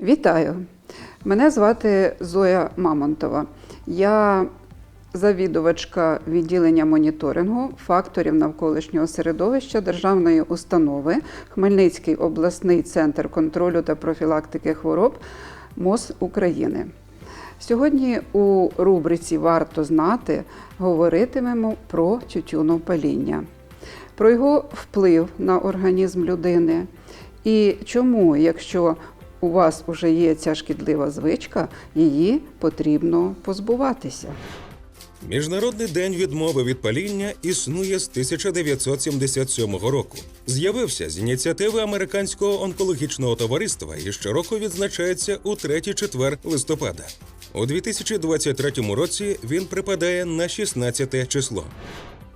Вітаю! Мене звати Зоя Мамонтова. Я завідувачка відділення моніторингу факторів навколишнього середовища державної установи Хмельницький обласний центр контролю та профілактики хвороб МОЗ України. Сьогодні у рубриці Варто знати говоритимемо про тютюнопаління, про його вплив на організм людини і чому, якщо у вас вже є ця шкідлива звичка, її потрібно позбуватися. Міжнародний день відмови від паління існує з 1977 року. З'явився з ініціативи американського онкологічного товариства і щороку відзначається у 3-4 листопада. У 2023 році він припадає на 16 число.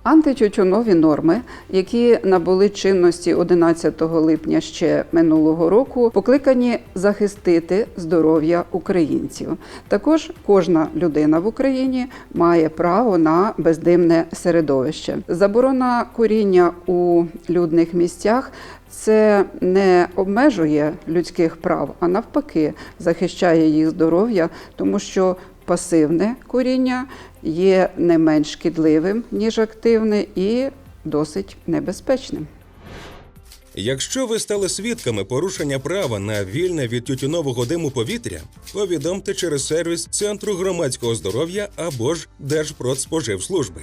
Антитютюнові норми, які набули чинності 11 липня ще минулого року, покликані захистити здоров'я українців. Також кожна людина в Україні має право на бездимне середовище. Заборона куріння у людних місцях. Це не обмежує людських прав, а навпаки, захищає їх здоров'я, тому що пасивне куріння є не менш шкідливим, ніж активне, і досить небезпечним. Якщо ви стали свідками порушення права на вільне від тютюнового диму повітря, повідомте через сервіс Центру громадського здоров'я або ж Держпродспоживслужби.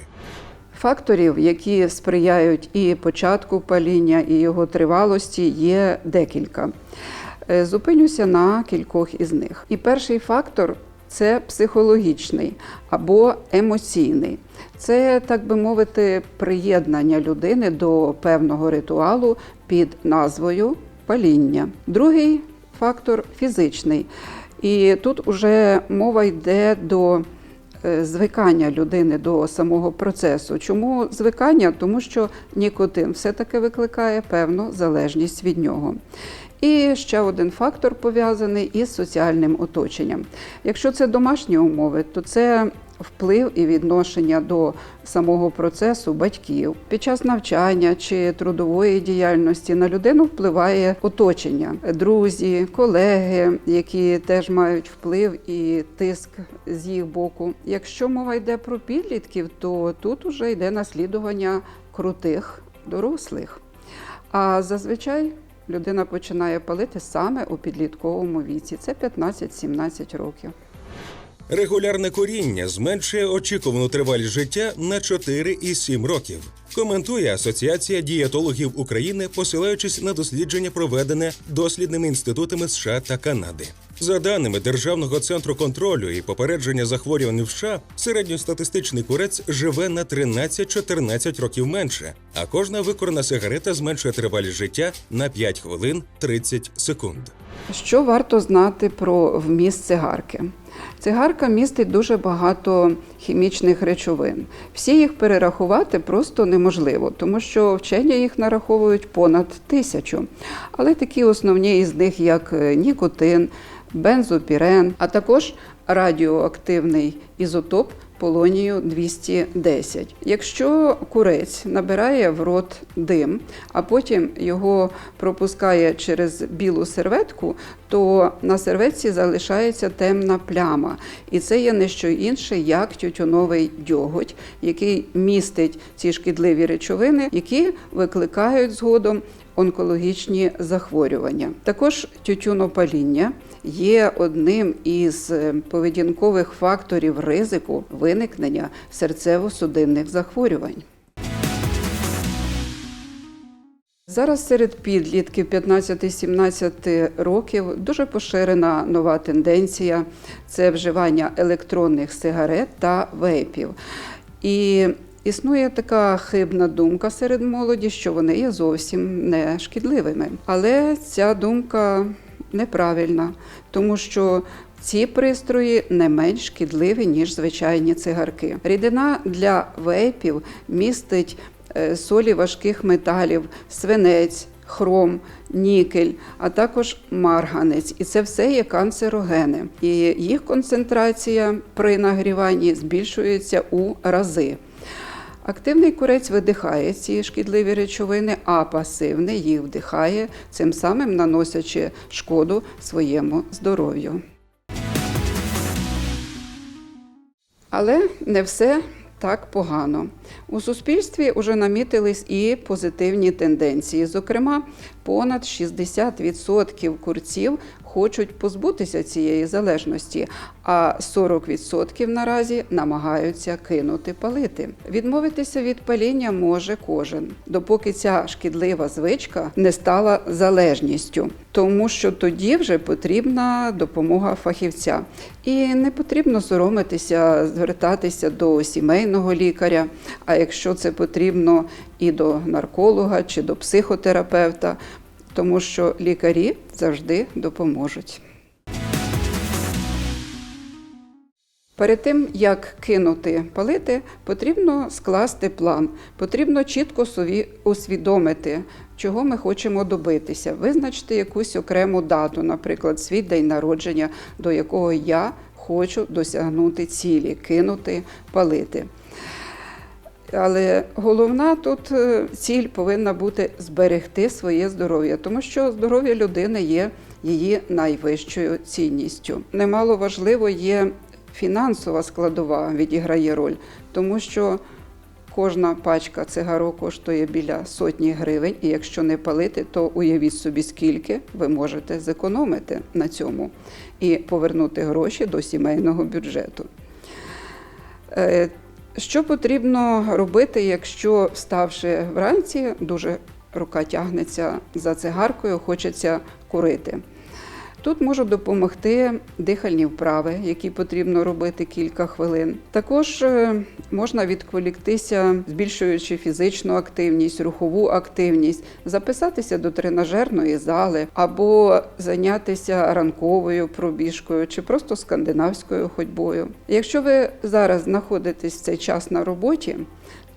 Факторів, які сприяють і початку паління, і його тривалості, є декілька. Е, Зупинюся на кількох із них. І перший фактор це психологічний або емоційний. Це, так би мовити, приєднання людини до певного ритуалу під назвою паління. Другий фактор фізичний. І тут уже мова йде до е, звикання людини до самого процесу. Чому звикання? Тому що нікотин все-таки викликає певну залежність від нього. І ще один фактор пов'язаний із соціальним оточенням. Якщо це домашні умови, то це вплив і відношення до самого процесу батьків під час навчання чи трудової діяльності на людину впливає оточення, друзі, колеги, які теж мають вплив і тиск з їх боку. Якщо мова йде про підлітків, то тут уже йде наслідування крутих дорослих. А зазвичай людина починає палити саме у підлітковому віці. Це 15-17 років. Регулярне коріння зменшує очікувану тривалість життя на 4,7 років. Коментує Асоціація дієтологів України, посилаючись на дослідження, проведене дослідними інститутами США та Канади. За даними Державного центру контролю і попередження захворювань в США, середньостатистичний курець живе на 13-14 років менше, а кожна викорена сигарета зменшує тривалість життя на 5 хвилин 30 секунд. Що варто знати про вміст цигарки? Цигарка містить дуже багато хімічних речовин. Всі їх перерахувати просто неможливо, тому що вчені їх нараховують понад тисячу. Але такі основні із них, як нікотин, бензопірен, а також радіоактивний ізотоп полонію 210. Якщо курець набирає в рот дим, а потім його пропускає через білу серветку, то на серветці залишається темна пляма. І це є не що інше, як тютюновий дьоготь, який містить ці шкідливі речовини, які викликають згодом онкологічні захворювання. Також тютюнопаління є одним із е, поведінкових факторів ризику виникнення серцево-судинних захворювань. Зараз серед підлітків 15-17 років дуже поширена нова тенденція це вживання електронних сигарет та вейпів. І існує така хибна думка серед молоді, що вони є зовсім не шкідливими. Але ця думка неправильна, тому що ці пристрої не менш шкідливі, ніж звичайні цигарки. Рідина для вейпів містить е, солі важких металів, свинець, хром, нікель, а також марганець. І це все є канцерогени. І їх концентрація при нагріванні збільшується у рази. Активний курець видихає ці шкідливі речовини, а пасивний їх вдихає, цим самим наносячи шкоду своєму здоров'ю. Але не все так погано. У суспільстві вже намітились і позитивні тенденції. Зокрема, понад 60% курців хочуть позбутися цієї залежності, а 40% наразі намагаються кинути палити. Відмовитися від паління може кожен, допоки ця шкідлива звичка не стала залежністю, тому що тоді вже потрібна допомога фахівця. І не потрібно соромитися, звертатися до сімейного лікаря. А якщо це потрібно і до нарколога чи до психотерапевта, тому що лікарі завжди допоможуть. Перед тим, як кинути палити, потрібно скласти план, потрібно чітко усвідомити, чого ми хочемо добитися, визначити якусь окрему дату, наприклад, свій день народження, до якого я хочу досягнути цілі, кинути палити. Але головна тут е, ціль повинна бути зберегти своє здоров'я, тому що здоров'я людини є її найвищою цінністю. Немало важливо є фінансова складова відіграє роль, тому що кожна пачка цигарок коштує біля сотні гривень, і якщо не палити, то уявіть собі, скільки ви можете зекономити на цьому і повернути гроші до сімейного бюджету. Що потрібно робити, якщо, вставши вранці, дуже рука тягнеться за цигаркою, хочеться курити? Тут можуть допомогти дихальні вправи, які потрібно робити кілька хвилин. Також е, можна відволіктися, збільшуючи фізичну активність, рухову активність, записатися до тренажерної зали або зайнятися ранковою пробіжкою чи просто скандинавською ходьбою. Якщо ви зараз знаходитесь в цей час на роботі,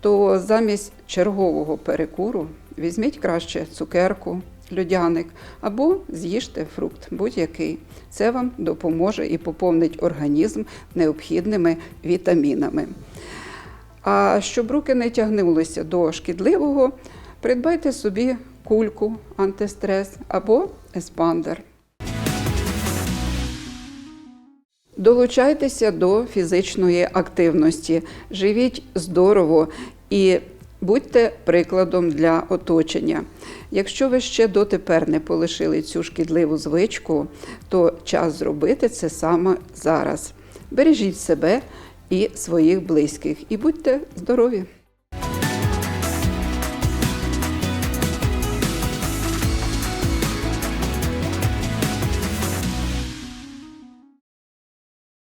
то замість чергового перекуру візьміть краще цукерку, льодяник або з'їжте фрукт будь-який. Це вам допоможе і поповнить організм необхідними вітамінами. А щоб руки не тягнулися до шкідливого, придбайте собі кульку антистрес або еспандер. Долучайтеся до фізичної активності, живіть здорово і будьте прикладом для оточення. Якщо ви ще дотепер не полишили цю шкідливу звичку, то час зробити це саме зараз. Бережіть себе і своїх близьких і будьте здорові!